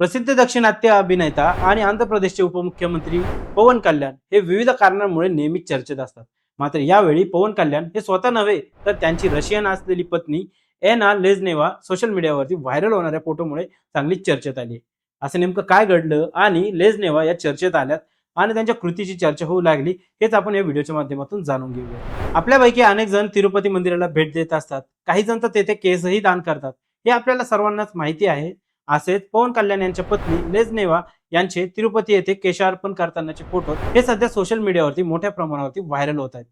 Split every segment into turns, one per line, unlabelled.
प्रसिद्ध दक्षिणात्य अभिनेता आणि आंध्र प्रदेशचे उपमुख्यमंत्री पवन कल्याण हे विविध कारणांमुळे नेहमीच चर्चेत असतात. मात्र यावेळी पवन कल्याण हे स्वतः नव्हे तर त्यांची रशियन असलेली पत्नी एना लेझनेवा सोशल मीडियावरती व्हायरल होणाऱ्या फोटोमुळे चांगलीच चर्चेत आली असं नेमकं काय घडलं आणि लेझनेवा या चर्चेत आल्यात आणि त्यांच्या कृतीची चर्चा होऊ लागली हेच आपण या व्हिडिओच्या माध्यमातून जाणून घेऊया. आपल्यापैकी अनेक जण तिरुपती मंदिराला भेट देत असतात. काही जण तर तेथे केसही दान करतात. हे आपल्याला सर्वांनाच माहिती आहे. असेच पवन कल्याण यांच्या पत्नी लेझनेवा यांचे तिरुपती येथे केशार्पण करतानाचे फोटो हे सध्या सोशल मीडियावरती मोठ्या प्रमाणावरती व्हायरल होत आहेत.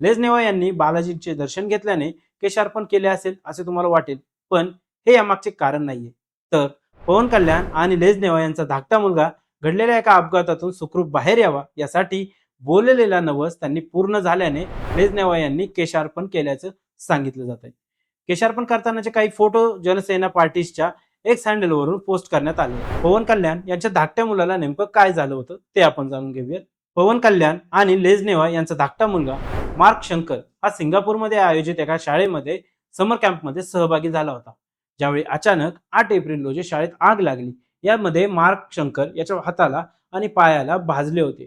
लेजनेवा यांनी बालाजींचे दर्शन घेतल्याने केशार्पण केले असेल असे तुम्हाला वाटेल पण हे यामागचे कारण नाहीये. तर पवन कल्याण आणि लेझनेवा यांचा धाकटा मुलगा घडलेल्या एका अपघातातून सुखरूप बाहेर यावा यासाठी बोललेला नवस त्यांनी पूर्ण झाल्याने लेझनेवा यांनी केशार्पण केल्याचं सांगितलं जात आहे केशार्पण करतानाचे काही फोटो जनसेना पार्टीजच्या एक्स हँडलवरून पोस्ट करण्यात आले. पवन कल्याण यांच्या धाकट्या मुलाला नेमकं काय झालं होतं ते आपण जाणून घेऊयात. पवन कल्याण आणि लेजनेवा यांचा धाकटा मुलगा मार्क शंकर हा सिंगापूरमध्ये आयोजित एका शाळेमध्ये समर कॅम्पमध्ये सहभागी झाला होता. ज्यावेळी अचानक आठ एप्रिल रोजी शाळेत आग लागली यामध्ये मार्क शंकर याच्या हाताला आणि पायाला भाजले होते.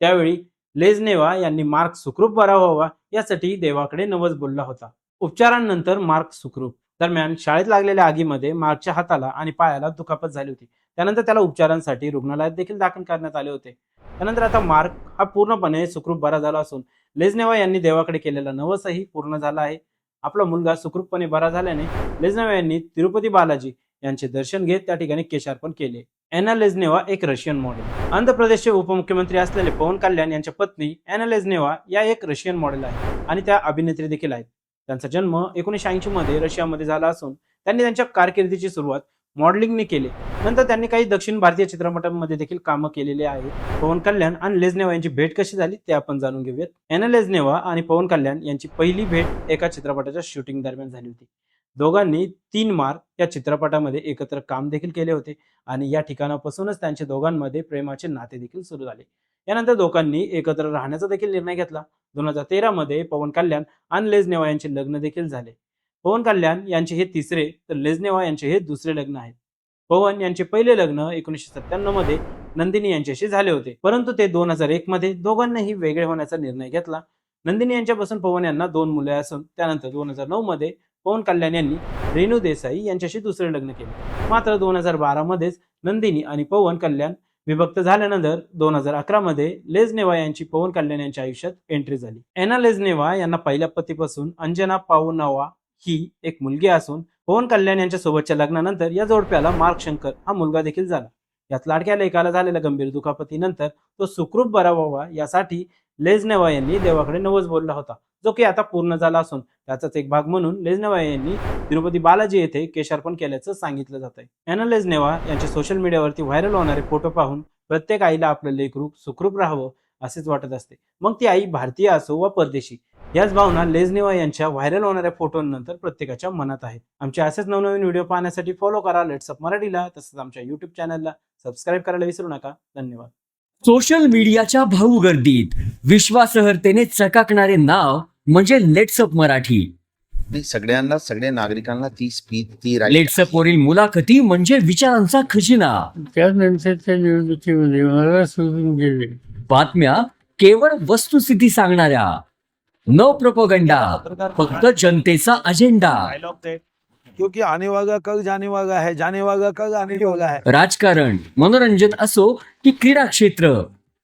त्यावेळी लेजनेवा यांनी मार्क सुखरूप बरा व्हावा यासाठी देवाकडे नवज बोलला होता. उपचारांनंतर मार्क सुखरूप दरम्यान शाळेत लागलेल्या आगीमध्ये मार्कच्या हाताला आणि पायाला दुखापत झाली होती. त्यानंतर त्याला उपचारांसाठी रुग्णालयात देखील दाखल करण्यात आले होते. त्यानंतर आता मार्क हा पूर्णपणे सुखरूप बरा झाला असून लेझनेवा यांनी देवाकडे केलेला नवसही पूर्ण झाला आहे. आपला मुलगा सुखरूपपणे बरा झाल्याने लेझनेवा यांनी तिरुपती बालाजी यांचे दर्शन घेत त्या ठिकाणी केशार्पण केले. एना लेझनेवा एक रशियन मॉडेल. आंध्र प्रदेशचे उपमुख्यमंत्री असलेले पवन कल्याण यांच्या पत्नी एना लेझनेवा या एक रशियन मॉडेल आहे आणि त्या अभिनेत्री देखील आहेत. त्यांचा जन्म एकोणीसशे ऐंशी मध्ये रशियामध्ये झाला असून त्यांनी त्यांच्या कारकिर्दीची सुरुवात मॉडेलिंगने केली. नंतर त्यांनी काही दक्षिण भारतीय चित्रपटांमध्ये देखील कामं केलेली आहेत. पवन कल्याण आणि लेझनेवा यांची भेट कशी झाली ते आपण जाणून घेऊयात. एना लेझनेवा आणि पवन कल्याण यांची पहिली भेट एका चित्रपटाच्या शूटिंग दरम्यान झाली होती. दोघांनी तीन मार्क या चित्रपटामध्ये एकत्र काम देखील केले होते आणि या ठिकाणापासूनच त्यांच्या दोघांमध्ये प्रेमाचे नाते देखील सुरू झाले. यानंतर दोघांनी एकत्र राहण्याचा देखील निर्णय घेतला. दोन हजार तेरा मध्ये पवन कल्याण आणि लेझनेवा यांचे लग्न देखील झाले. पवन कल्याण यांचे हे तिसरे तर लेझनेवा यांचे हे दुसरे लग्न आहे पवन यांचे पहिले लग्न एकोणीसशे सत्त्याण्णवमध्ये नंदिनी यांच्याशी झाले होते. परंतु ते दोन हजार एक मध्ये दोघांनाही वेगळे होण्याचा निर्णय घेतला. नंदिनी यांच्यापासून पवन यांना दोन मुले असून त्यानंतर दोन हजार नऊ मध्ये पवन कल्याण यांनी रेणू देसाई यांच्याशी दुसरे लग्न केले. मात्र दोन हजार बारा मध्येच नंदिनी आणि पवन कल्याण विभक्त झाल्यानंतर दोन हजार अकरामध्ये लेझनेवा यांची पवन कल्याण यांच्या आयुष्यात एंट्री झाली. एना लेझनेवा यांना पहिल्या पतीपासून अंजना पावनावा ही एक मुलगी असून पवन कल्याण यांच्या सोबतच्या लग्नानंतर या जोडप्याला मार्क शंकर हा मुलगा देखील झाला. यात लाडक्या लेखाला झालेल्या गंभीर दुखापतीनंतर तो सुखरूप बरा व्हावा यासाठी लेझनेवा यांनी देवाकडे नवज बोलला होता. जो की आता पूर्ण झाला असून त्याचाच एक भाग म्हणून लेझनेवा यांनी तिरुपती बालाजी येथे केशार्पण केल्याचं सांगितलं जात आहे. एना लेझनेवा यांचे सोशल मीडियावरती व्हायरल होणारे फोटो पाहून प्रत्येक आईला आपलं लेखरूप सुखरूप राहावं असेच वाटत असते. मग ती आई भारतीय असो वा परदेशी याच भावना लेझनेवा यांच्या व्हायरल होणाऱ्या फोटोनंतर प्रत्येकाच्या मनात आहेत. आमचे असेच नवनवीन व्हिडिओ पाहण्यासाठी फॉलो करा. लेट्सअप मराठीला तसंच आमच्या युट्यूब चॅनलला सबस्क्राईब करायला विसरू नका. धन्यवाद.
सोशल मीडियाच्या भाऊ गर्दीत विश्वासार्हतेने चकाकणारे नाव म्हणजे लेट्सअप मराठी.
नाही सगळ्यांना सगळ्या नागरिकांना ती स्पीच ती right
लेट्सअप वरील मुलाखती म्हणजे विचारांचा खजिना.
त्यानंतरच्या निवडणुकीमध्ये मला सोडून गेले.
बातम्या केवळ वस्तुस्थिती सांगणाऱ्या. न प्रोपोगंडा फक्त जनतेचा अजेंडा
डायलॉग थे क्योंकि आने वाला कल जाने वाला है जाने वाला कल आने वाला है.
राजकारण. मनोरंजन असो की क्रीडा क्षेत्र.